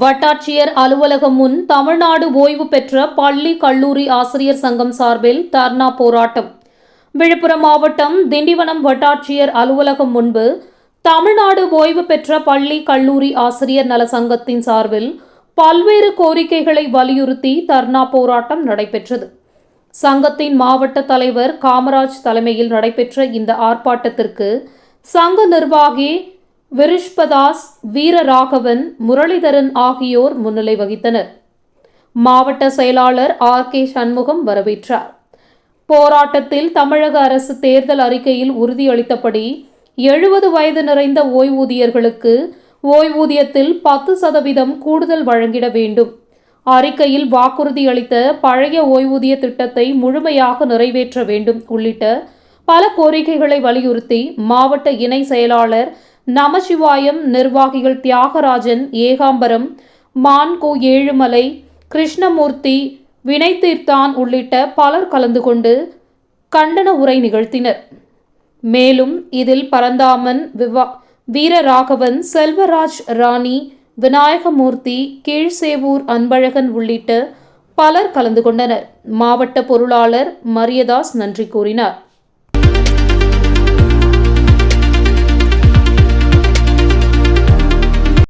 வட்டாட்சியர் அலுவலகம் முன் தமிழ்நாடு ஓய்வு பெற்ற பள்ளி கல்லூரி ஆசிரியர் சங்கம் சார்பில் தர்ணா போராட்டம். விழுப்புரம் மாவட்டம் திண்டிவனம் வட்டாட்சியர் அலுவலகம் முன்பு தமிழ்நாடு ஓய்வு பெற்ற பள்ளி கல்லூரி ஆசிரியர் நல சங்கத்தின் சார்பில் பல்வேறு கோரிக்கைகளை வலியுறுத்தி தர்ணா போராட்டம் நடைபெற்றது. சங்கத்தின் மாவட்ட தலைவர் காமராஜ் தலைமையில் நடைபெற்ற இந்த ஆர்ப்பாட்டத்திற்கு சங்க நிர்வாகி விருஷ்பதாஸ் வீரராகவன் முரளிதரன் ஆகியோர் முன்னிலை வகித்தனர். மாவட்ட செயலாளர் ஆர் கே சண்முகம் வரவேற்றார். போராட்டத்தில் தமிழக அரசு தேர்தல் அறிக்கையில் உறுதியளித்தபடி எழுபது வயது நிறைந்த ஓய்வூதியர்களுக்கு ஓய்வூதியத்தில் பத்து சதவீதம் கூடுதல் வழங்கிட வேண்டும். அறிக்கையில் வாக்குறுதி அளித்த பழைய ஓய்வூதிய திட்டத்தை முழுமையாக நிறைவேற்ற வேண்டும் உள்ளிட்ட பல கோரிக்கைகளை வலியுறுத்தி மாவட்ட இணை செயலாளர் நமசிவாயம் நிர்வாகிகள் தியாகராஜன் ஏகாம்பரம் மான்கோ ஏழுமலை கிருஷ்ணமூர்த்தி வினைத்தீர்த்தான் உள்ளிட்ட பலர் கலந்து கொண்டு கண்டன உரை நிகழ்த்தினர். மேலும் இதில் பரந்தாமன் விவா வீரராகவன் செல்வராஜ் ராணி விநாயகமூர்த்தி கீழ்சேவூர் அன்பழகன் உள்ளிட்ட பலர் கலந்து கொண்டனர். மாவட்ட பொருளாளர் மரியதாஸ் நன்றி கூறினார்.